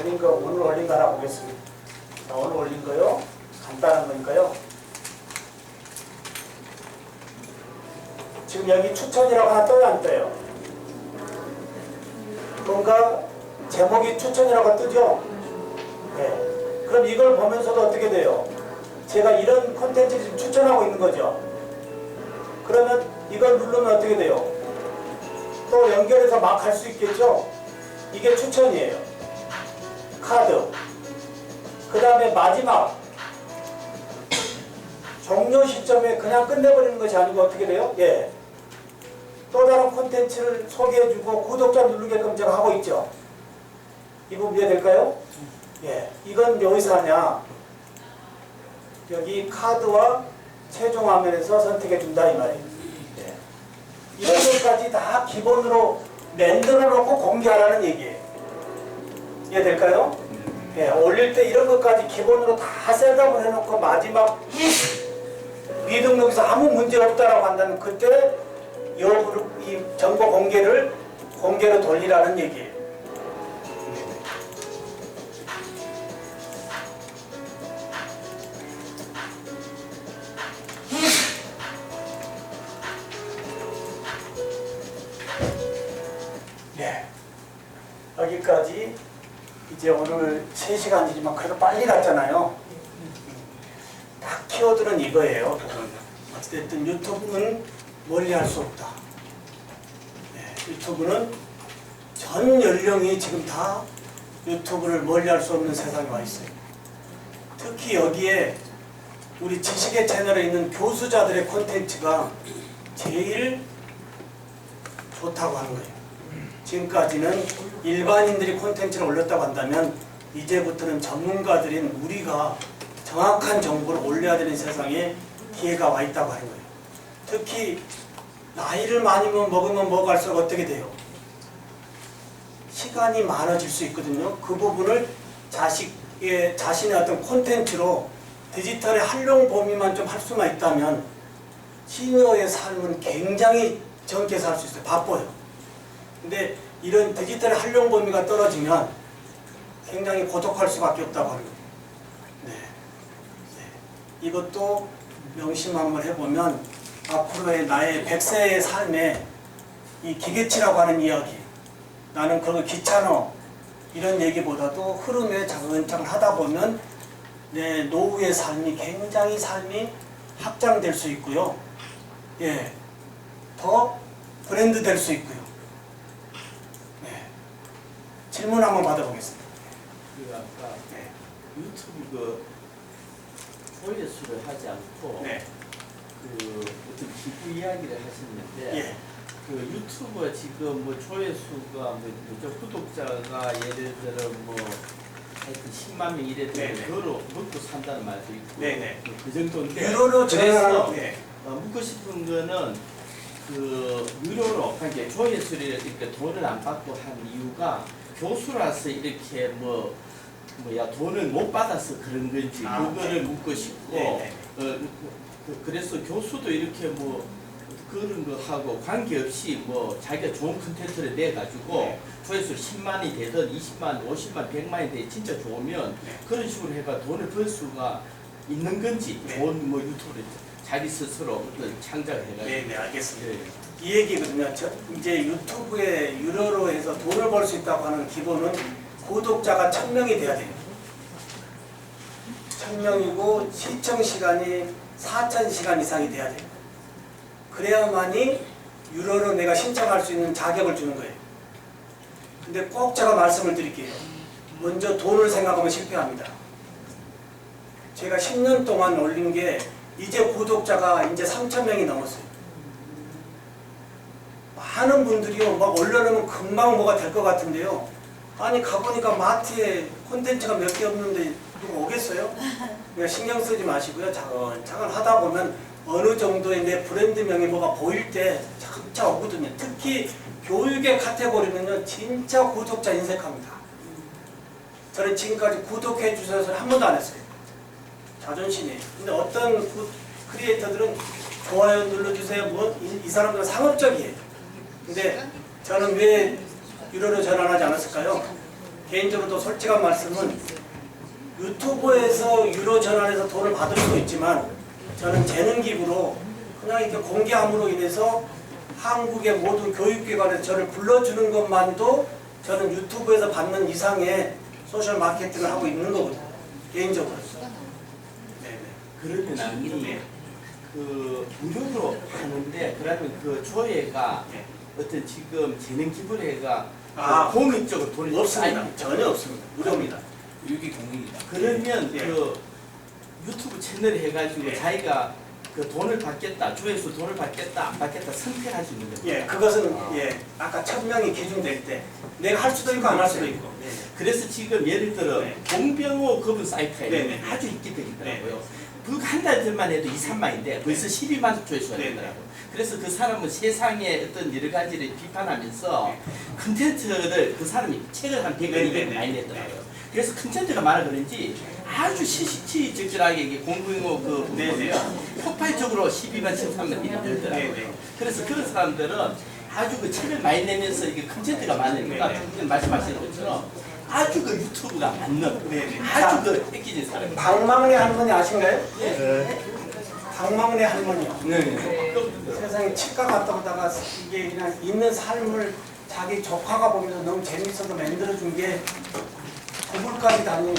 올린 거 오늘 올린 거 하나 보겠습니다. 자, 오늘 올린 거요. 간단한 거니까요. 지금 여기 추천이라고 하나 떠요 안 떠요? 뭔가 제목이 추천이라고 뜨죠? 네. 그럼 이걸 보면서도 어떻게 돼요? 제가 이런 콘텐츠를 지금 추천하고 있는 거죠. 그러면 이걸 누르면 어떻게 돼요? 또 연결해서 막 할 수 있겠죠? 이게 추천이에요. 카드. 그 다음에 마지막. 종료 시점에 그냥 끝내버리는 것이 아니고 어떻게 돼요? 예. 또 다른 콘텐츠를 소개해주고 구독자 누르게끔 제가 하고 있죠. 이 부분 이해될까요? 예. 이건 여기서 하냐? 여기 카드와 최종 화면에서 선택해준다 이 말이에요. 예. 이런 것까지 다 기본으로 만들어 놓고 공개하라는 얘기예요. 이해될까요? 예, 올릴 때 이런 것까지 기본으로 다 셋업을 해놓고 마지막 미등록에서 아무 문제 없다라고 한다면 그때 이, 이 정보 공개를 공개로 돌리라는 얘기예요. 네. 여기까지 이제 오늘 3시간이지만 그래도 빨리 갔잖아요. 딱 키워드는 이거예요. 어쨌든 유튜브는 멀리 할 수 없다. 네, 유튜브는 전 연령이 지금 다 유튜브를 멀리 할 수 없는 세상에 와 있어요. 특히 여기에 우리 지식의 채널에 있는 교수자들의 콘텐츠가 제일 좋다고 하는 거예요. 지금까지는 일반인들이 콘텐츠를 올렸다고 한다면 이제부터는 전문가들인 우리가 정확한 정보를 올려야 되는 세상에 기회가 와 있다고 하는 거예요. 특히 나이를 많이 먹으면 먹을수록 어떻게 돼요? 시간이 많아질 수 있거든요. 그 부분을 자식의 자신의 어떤 콘텐츠로 디지털의 활용 범위만 좀 할 수만 있다면 시니어의 삶은 굉장히 젊게 살 수 있어요. 바빠요. 근데 이런 디지털 활용 범위가 떨어지면 굉장히 고독할 수밖에 없다고 거예요. 네. 네. 이것도 명심 한번 해보면 앞으로의 나의 100세의 삶에 이 기계치라고 하는 이야기 나는 그거 귀찮아 이런 얘기보다도 흐름에 자근자근 하다 보면 내 노후의 삶이 굉장히 삶이 확장될 수 있고요. 예. 더 브랜드 될 수 있고요. 네. 질문 한번 받아보겠습니다. 그 아까 네. 유튜브 그 조회수를 하지 않고 네. 그 어떤 기부 이야기를 하셨는데 예. 그 유튜브 지금 뭐 조회수가 뭐 구독자가 예를 들어 뭐 하여튼 10만 명 이래 되면 네네. 그거로 먹고 산다는 말도 있고 네네. 그- 그 정도인데 유로로 그래서 네. 어, 묻고 싶은 거는 그 유료로 그러니까 조회수를 이렇게 돈을 안 받고 한 이유가 교수라서 이렇게 뭐 뭐야 돈을 못 받아서 그런 건지 아, 그거를 묻고 싶고 네 네. 어, 그, 그래서 교수도 이렇게 뭐 그런 거 하고 관계없이 뭐 자기가 좋은 컨텐츠를 내 가지고 네. 조회수 10만이 되든 20만, 50만, 100만이 되 진짜 좋으면 네. 그런 식으로 해가 돈을 벌 수가 있는 건지 네. 좋은 뭐 유튜브를 자기 스스로 어떤 창작을 해가지고 네, 네, 알겠습니다. 예. 이 얘기거든요. 저, 이제 유튜브에 유료로 해서 돈을 벌 수 있다고 하는 기본은 구독자가 1000명이 돼야 돼요. 1000명이고 시청 시간이 4000시간 이상이 돼야 돼요. 그래야만이 유료로 내가 신청할 수 있는 자격을 주는 거예요. 근데 꼭 제가 말씀을 드릴게요. 먼저 돈을 생각하면 실패합니다. 제가 10년 동안 올린 게 이제 구독자가 이제 3,000명이 넘었어요. 많은 분들이요, 막 올려놓으면 금방 뭐가 될 것 같은데요. 아니, 가보니까 마트에 콘텐츠가 몇 개 없는데 누가 오겠어요? 그냥 신경 쓰지 마시고요. 차근차근 하다 보면 어느 정도의 내 브랜드명이 뭐가 보일 때 차근차 오거든요. 특히 교육의 카테고리는요, 진짜 구독자 인색합니다. 저는 지금까지 구독해 주셔서 한 번도 안 했어요. 자존심이에요. 근데 어떤 구- 크리에이터들은 좋아요 눌러주세요. 뭐, 이, 이 사람들은 상업적이에요. 근데 저는 왜 유료로 전환하지 않았을까요? 개인적으로도 솔직한 말씀은 유튜브에서 유료 전환해서 돈을 받을 수도 있지만 저는 재능 기부로 그냥 이렇게 공개함으로 인해서 한국의 모든 교육기관에서 저를 불러주는 것만도 저는 유튜브에서 받는 이상의 소셜 마케팅을 하고 있는 거거든요. 개인적으로. 네, 그러면 아니 그 무료로 하는데 그러면 그 조회가 네. 어떤 지금 재능 기부회가 아, 그 공익적으로 돈이 없습니다. 쌓이니까. 전혀 없습니다. 무료입니다. 유기 공익이다. 그러면 예. 그 유튜브 채널 해가지고 예. 자기가 그 돈을 받겠다 조회수 돈을 받겠다 안 받겠다 선택할 수 있는 거죠. 예, 그것은 예, 아까 천 명이 기준될 때 내가 할 수도 있고 안 할 수도 있고. 네. 그래서 지금 예를 들어 네. 동병호 그분 사이트가 네, 네. 아주 인기적이더라고요. 불과 한달 전만 해도 2, 3만인데 벌써 12만 조회수가 네, 되더라고요. 그래서 그 사람은 세상의 어떤 여러 가지를 비판하면서 네. 컨텐츠를 그 사람이 책을 한 100권, 네, 네, 200권 네. 많이 냈더라고요. 그래서 컨텐츠가 많아 그런지 아주 시시치적절하게 이게 공부용어 그 네, 네. 보면 폭발적으로 12만 13만 일이 늘더라고요. 네, 네. 그래서 그런 사람들은 아주 그 책을 많이 내면서 이게 컨텐츠가 많으니까 네, 네. 지금 말씀하시는 것처럼 아주 그 유튜브가 맞는. 아주 그 뺏기는 사람이 박막내 할머니 아신가요? 네. 박막내 할머니요. 네. 세상에 치과 갔다 오다가 이게 그냥 있는 삶을 자기 조카가 보면서 너무 재밌어서 만들어준 게 구글까지 다닌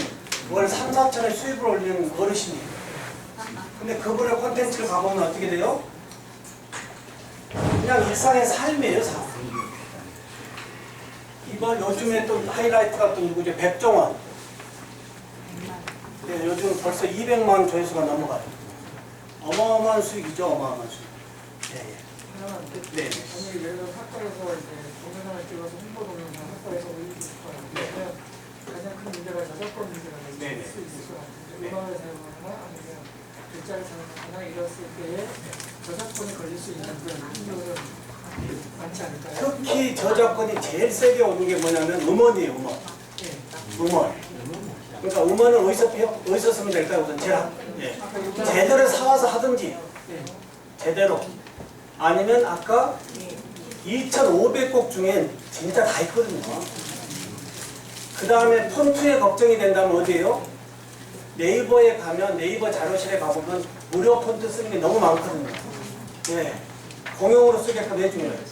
월 3, 4천의 수입을 올리는 어르신이에요. 근데 그분의 콘텐츠를 가보면 어떻게 돼요? 그냥 일상의 삶이에요, 삶. 이번 요즘에 또 하이라이트가 또 누구죠? 백종원. 네, 요즘 벌써 200만 조회수가 넘어가요. 어마어마한 수익이죠, 어마어마한 수익. 예, 예. 그러면 네. 만약에 예를 들어 학과에서 이제 동영상을 찍어서 홍보 동영상 학과에서 올리고 싶어요. 그러면 가장 큰 문제가 저작권 문제가 네, 네. 있을 수 있을 것 같아요. 네. 음악을 사용하거나 아니면 글자를 사용하거나 이랬을 때에 저작권이 걸릴 수 있는 그런 한도는 많지 않을까요? 특히 저작권이 제일 세게 오는 게 뭐냐면 음원이에요, 음원. 예. 음원. 그러니까 음원은 어디서, 배- 어디서 쓰면 될까요, 우선 제가? 예. 제대로 사와서 하든지, 예. 제대로. 아니면 아까 2,500곡 중엔 진짜 다 있거든요. 그 다음에 폰트에 걱정이 된다면 어디에요? 네이버에 가면 네이버 자료실에 가보면 무료 폰트 쓰는 게 너무 많거든요. 예. 공용으로 쓰게끔 해주는 거예요.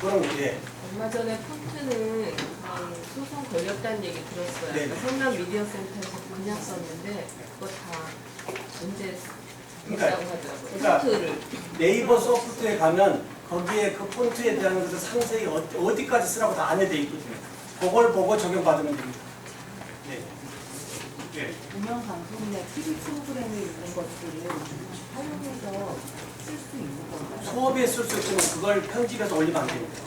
그런 게, 예. 얼마 전에 폰트는 음, 소송 걸렸다는 얘기 들었어요. 네. 그러니까 성남 미디어 센터에서 그냥 썼는데 그거 다 문제 그러니까- 있다고 하더라고요. 그러니까- 폰트를 네이버 소프트에 가면 거기에 그 폰트에 대한 것을 상세히 어- 어디까지 쓰라고 다 안내돼 있거든요. 그걸 보고 적용받으면 됩니다. 네. 네. 공영방송이나 TV 프로그램에 있는 것들을 활용해서 쓸 수 있는 건가요? 수업에 쓸 수 있으면 그걸 편집해서 올리면 안 됩니다.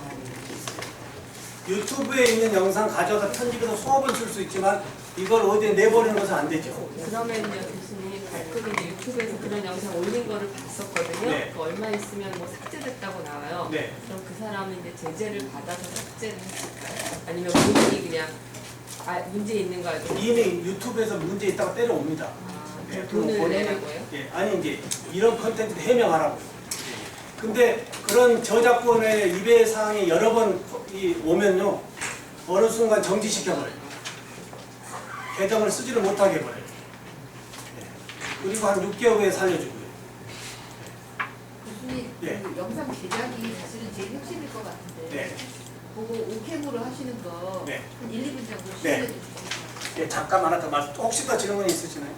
유튜브에 있는 영상 가져다 편집해서 수업은 쓸 수 있지만 이걸 어디에 내버리는 것은 안 되죠. 그러면요 교수님 가끔 이제 유튜브에서 그런 영상 올린 거를 봤었거든요. 네. 그 얼마 있으면 뭐 삭제됐다고 나와요. 네. 그럼 그 사람은 이제 제재를 받아서 삭제를 했을까요? 아니면 본인이 그냥 아 문제 있는 거 알고 이미 유튜브에서 문제 있다고 때려옵니다. 아, 네, 돈을 그거 내는 거예요? 예, 아니 이제 이런 컨텐츠 해명하라고. 근데 그런 저작권의 위배 사항이 여러 번 이- 오면요 어느 순간 정지시켜버려요. 계정을 쓰지를 못하게 해버려요. 예. 그리고 한 6개월 후에 살려주고요. 교수님, 예. 그 영상 제작이 사실은 제일 핵심일 것 같은데 네. 그거 오캠으로 하시는 거 네. 한 1, 2분 정도 네. 시간해 주세요. 예, 잠깐 하나 더 말씀. 혹시 더 질문이 있으시나요?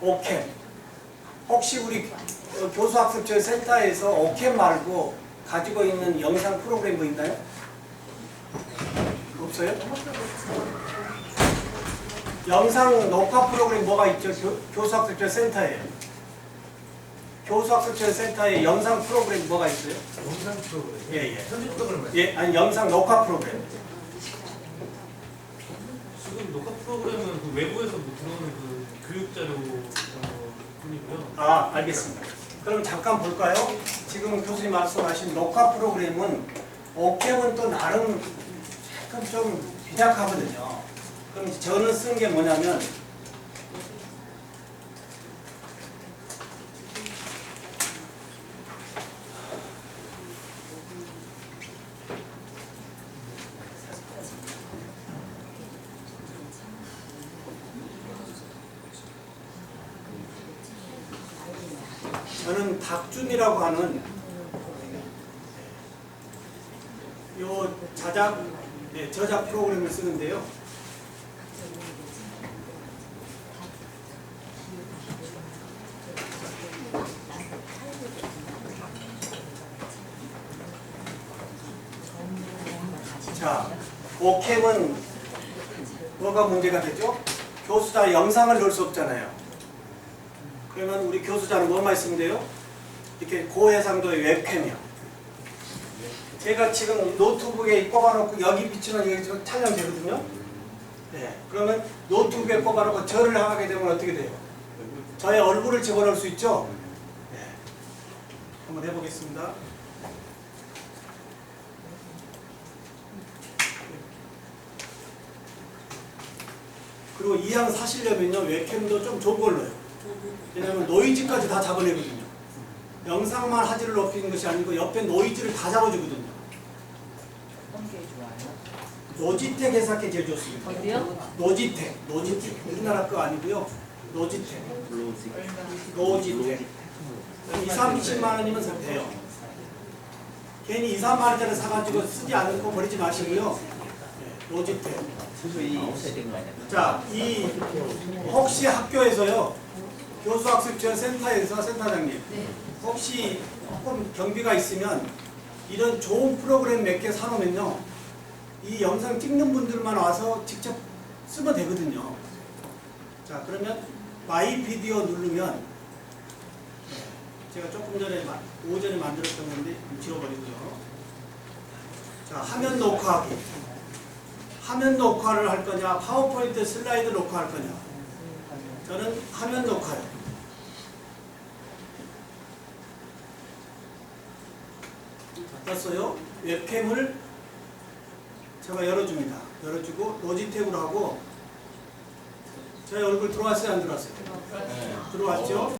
오캠. 혹시 우리 어, 교수학습지원 센터에서 오캠 말고 가지고 있는 영상 프로그램 뭐 있나요? 없어요? 영상 녹화 프로그램 뭐가 있죠? 교, 교수학습지원 센터에. 교수학습지원 센터에 영상 프로그램 뭐가 있어요? 영상 프로그램. 예, 예. 편집 프로그램 말이에요. 예, 아니 영상 녹화 프로그램. 지금 녹화 프로그램은 그 외부에서 뭐 들어오는 그 교육 자료 어, 뿐이고요. 아, 알겠습니다. 그럼 잠깐 볼까요? 지금 교수님 말씀하신 녹화 프로그램은 오캠은 또 나름 좀 비약하거든요. 그럼 저는 쓴 게 뭐냐면 저는 박준이라고 하는 요 자작 네, 저작 프로그램을 쓰는데요. 자, 오캠은 뭐가 문제가 되죠? 교수자 영상을 넣을 수 없잖아요. 그러면 우리 교수자는 뭐만 있으면 돼요? 이렇게 고해상도의 웹캠이요. 제가 지금 노트북에 꼽아놓고 여기 비추는 여기 지금 촬영되거든요. 네. 그러면 노트북에 꼽아놓고 절을 하게 되면 어떻게 돼요? 저의 얼굴을 집어넣을 수 있죠? 네. 한번 해보겠습니다. 그리고 이양 사시려면요 웹캠도 좀 좋은 걸로요. 왜냐하면 노이즈까지 다 잡아내거든요. 영상만 화질을 높이는 것이 아니고 옆에 노이즈를 다 잡아주거든요. 노지텍 회사께 제일 좋습니다. 어디요? 노지텍, 노지텍. 우리나라 거 아니고요. 노지텍. 노지텍. 2, 30만 원이면 사- 돼요. 괜히 2, 3만 원짜리 사가지고 쓰지 않고 버리지 마시고요. 네, 노지텍. 자, 이 혹시 학교에서요 교수 학습지원 센터에서 센터장님 네. 혹시 조금 경비가 있으면 이런 좋은 프로그램 몇 개 사놓으면요 이 영상 찍는 분들만 와서 직접 쓰면 되거든요. 자 그러면 마이 비디오 누르면 네, 제가 조금 전에 마- 오전에 만들었던 건데 좀 지워버리고요. 자 화면 녹화하기. 화면 녹화를 할 거냐, 파워포인트 슬라이드 녹화할 거냐. 저는 화면 녹화요. 떴어요. 웹캠을 제가 열어줍니다. 열어주고 로지텍으로 하고 제 얼굴 들어왔어요, 안 들어왔어요? 들어왔죠?